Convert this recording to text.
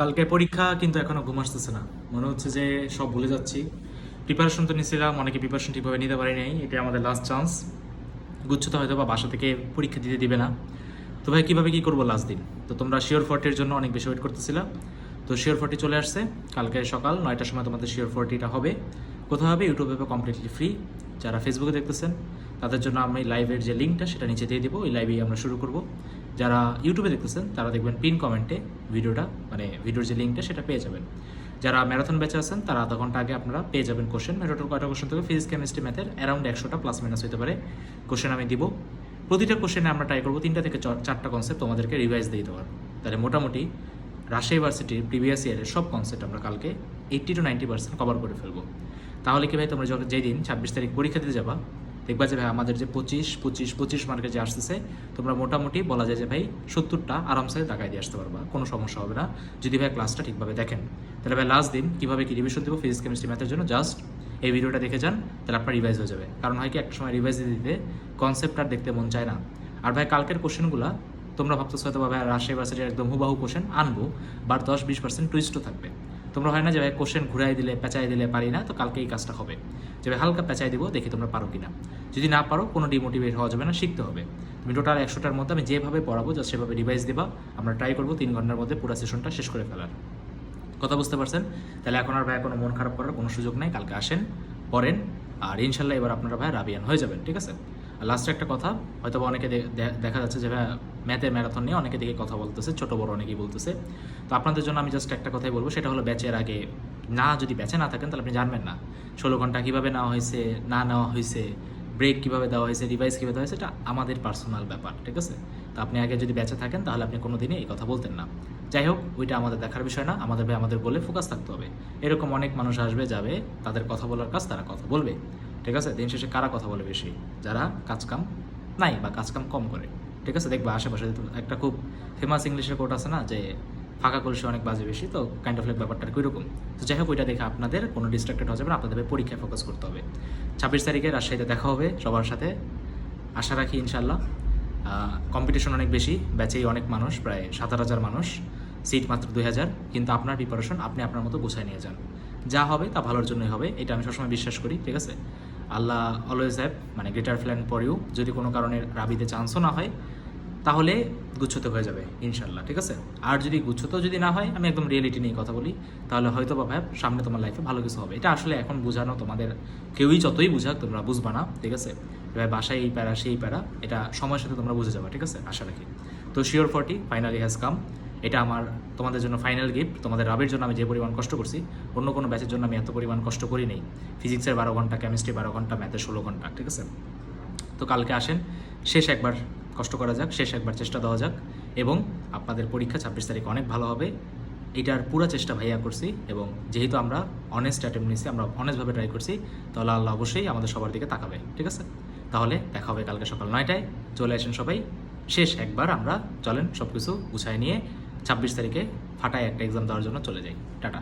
কালকে পরীক্ষা কিন্তু এখনও ঘুম আসতেছে না। মনে হচ্ছে যে সব ভুলে যাচ্ছি। প্রিপারেশন তো নিয়েছিলাম অনেকে প্রিপারেশন ঠিকভাবে নিতে পারি নাই এটা আমাদের লাস্ট চান্স গুচ্ছতে হয়তো বা বাসা থেকে পরীক্ষা দিতে দিবে না। তো ভাই, কীভাবে কী করব লাস্ট দিন? তো তোমরা শিওর ফর্টির জন্য অনেক বেশি ওয়েট করতেছিলা। তো শিওর ফর্টি চলে আসছে, কালকে সকাল নয়টার সময় তোমাদের শিওর ফর্টিটা হবে। কোথাও হবে? ইউটিউবে কমপ্লিটলি ফ্রি যারা ফেসবুকে দেখতেছেন, তাদের জন্য আমি লাইভের যে লিঙ্কটা সেটা নিচে দিয়ে দেবো। ওই লাইভেই আমরা শুরু করব। যারা ইউটিউবে দেখতেছেন, তারা দেখবেন পিন কমেন্টে ভিডিওটা মানে ভিডিওর যে লিঙ্কটা সেটা পেয়ে যাবেন। যারা ম্যারাথন ব্যাচে আছেন, তারা আধা ঘণ্টা আগে আপনারা পেয়ে যাবেন কোশ্চেন টোটাল কয়টা কোশ্চেন থেকে ফিজিক্স কেমিস্ট্রি ম্যাথের অ্যারাউন্ড একশোটা প্লাস মাইনাস হতে পারে। কোশ্চেন আমি দিব। প্রতিটা কোশ্চেনে আমরা ট্রাই করব, তিনটা থেকে চারটা কনসেপ্ট তোমাদেরকে রিভাইজ দিয়ে দেওয়ার। তাহলে মোটামুটি রাজশাহী ইউনিভার্সিটির প্রিভিয়াস ইয়ারের সব কনসেপ্ট আমরা কালকে eighty to ninety percent cover করে ফেলব। তাহলে কি ভাই, তোমরা যখন যেই দিন ছাব্বিশ তারিখ পরীক্ষা দিতে যাবা দেখবা যে ভাই আমাদের যে পঁচিশ পঁচিশ পঁচিশ মার্কে যে আসতেছে, তোমরা মোটামুটি বলা যায় যে ভাই সত্তরটা আরামসে দাগায় দিয়ে আসতে পারবা, কোনো সমস্যা হবে না। যদি ভাই ক্লাসটা ঠিকভাবে দেখেন, তাহলে ভাই লাস্ট দিন কীভাবে কী রিভিশন দেবো ফিজিক্স কেমিস্ট্রি ম্যাথের জন্য? জাস্ট এই ভিডিওটা দেখে যান, তাহলে আপনার রিভাইজ হয়ে যাবে। কারণ হয় কি, একটা সময় রিভাইজ দিতে দিতে কনসেপ্ট আর দেখতে মন চায় না। আর ভাই কালকের কোশ্চেনগুলো তোমরা ভাবতেছো হয়তো ভাই রাজশাহী ইউনিভার্সিটির একদম হুবাহু কোশ্চেন আনব বাট দশ, বিশ পার্সেন্ট টুইস্টও থাকবে। তোমরা হয় না যে ভাই কোশ্চেন ঘুরাই দিলে, পেঁচাই দিলে পারি না, তো কালকে এই কাজটা হবে। যে ভাই হালকা পেঁচাই দিব, দেখি তোমরা পারো কিনা। যদি না পারো, কোনো ডিমোটিভেট হওয়া যাবে না, শিখতে হবে। তুমি টোটাল একশোটার মধ্যে আমি যেভাবে পড়াবো জাস্ট সেভাবে রিভাইজ দিবা। আমরা ট্রাই করব তিন ঘণ্টার মধ্যে পুরো সেশনটা শেষ করে ফেলার। কথা বুঝতে পারছেন? তাহলে এখন আর ভাই কোনো মন খারাপ করার কোনো সুযোগ নাই, কালকে আসেন, পড়েন, আর ইনশাল্লাহ এবার আপনারা ভাই রাবিয়ান হয়ে যাবেন, ঠিক আছে? লাস্টে একটা কথা হয়তো অনেকে দেখা যাচ্ছে যে ভাই ম্যাথে ম্যারাথন নিয়ে অনেকে দেখে কথা বলতেছে, ছোট বড় অনেকেই বলতেছে। তো আপনাদের জন্য আমি জাস্ট একটা কথাই বলব, সেটা হলো ব্যাচের আগে না, যদি ব্যাচে না থাকেন তাহলে আপনি জানবেন না। ষোলো ঘণ্টা কীভাবে নেওয়া হয়েছে, না নেওয়া হয়েছে ব্রেক কীভাবে দেওয়া হয়েছে রিভাইস কীভাবে দেওয়া হয়েছে, এটা আমাদের পার্সোনাল ব্যাপার, ঠিক আছে? তো আপনি আগে যদি ব্যাচে থাকেন তাহলে আপনি কোনো দিনই এই কথা বলতেন না। যাই হোক, ওইটা আমাদের দেখার বিষয় না, আমাদের ভাই আমাদের বলে ফোকাস থাকতে হবে। এরকম অনেক মানুষ আসবে, যাবে, তাদের কথা বলার কাজ তারা কথা বলবে। ঠিক আছে? দিন শেষে কারা কথা বলে বেশি? যারা কাজকাম নাই বা কাজকাম কম করে। ঠিক আছে? দেখবা আশেপাশে একটা খুব ফেমাস ইংলিশের কোর্ট আছে না, যে ফাঁকা কলসে অনেক বাজে বেশি, তো কাইন্ড অফ লাইক ব্যাপারটা কি ওইরকম। তো যাই হোক, ওইটা দেখে আপনাদের কোনো ডিস্ট্রাক্টেড হয়ে যাবে না, আপনাদের পরীক্ষায় ফোকাস করতে হবে। ছাব্বিশ তারিখে রাজশাহীতে দেখা হবে সবার সাথে। আশা রাখি ইনশাল্লাহ কম্পিটিশন অনেক বেশি ব্যাচেই অনেক মানুষ, প্রায় সাত হাজার মানুষ। সিট মাত্র দুই হাজার। কিন্তু আপনার প্রিপারেশন আপনি আপনার মতো গুছায় নিয়ে যান। যা হবে তা ভালোর জন্যই হবে, এটা আমি সবসময় বিশ্বাস করি, ঠিক আছে? আল্লাহ অলওয়েজ হ্যাভ মানে গ্রেটার প্ল্যান পরেও যদি কোনো কারণে রাবিতে চান্সও না হয়, তাহলে গুচ্ছতে হয়ে যাবে ইনশাল্লাহ ঠিক আছে? আর যদি গুচ্ছতেও যদি না হয়, আমি একদম রিয়েলিটি নিয়ে কথা বলি, তাহলে হয়তো বা ভাই সামনে তোমার লাইফে ভালো কিছু হবে। এটা আসলে এখন বোঝানো তোমাদের, কেউই যতই বুঝাক, তোমরা বুঝবা না, ঠিক আছে? এবার বাসায় এই প্যারা, সেই প্যারা, এটা সময়ের সাথে তোমরা বুঝে যাবে, ঠিক আছে? আশা রাখি। তো sure forty finally has come এটা আমার তোমাদের জন্য ফাইনাল গিফট তোমাদের রাবের জন্য আমি যে পরিমাণ কষ্ট করছি, অন্য কোনো ব্যাচের জন্য আমি এত পরিমাণ কষ্ট করি নেই। ফিজিক্সের বারো ঘণ্টা কেমিস্ট্রি বারো ঘণ্টা ম্যাথের ষোলো ঘণ্টা, ঠিক আছে? তো কালকে আসেন, শেষ একবার কষ্ট করা যাক, শেষ একবার চেষ্টা দেওয়া যাক, এবং আপনাদের পরীক্ষা ছাব্বিশ তারিখ অনেক ভালো হবে। এটার পুরো চেষ্টা ভাইয়া করছি, এবং যেহেতু আমরা অনেস্ট অ্যাটেম্প নিয়েছি, আমরা অনেস্টভাবে ট্রাই করছি তাহলে আল্লাহ অবশ্যই আমাদের সবার দিকে তাকাবে, ঠিক আছে? তাহলে দেখা হবে কালকে সকাল নয়টায়, চলে আসেন সবাই, শেষ একবার আমরা চলেন সব কিছু গুছাই নিয়ে ছাব্বিশ তারিখে ফাটায় একটা এক্সাম দেওয়ার জন্য চলে যাই। টাটা।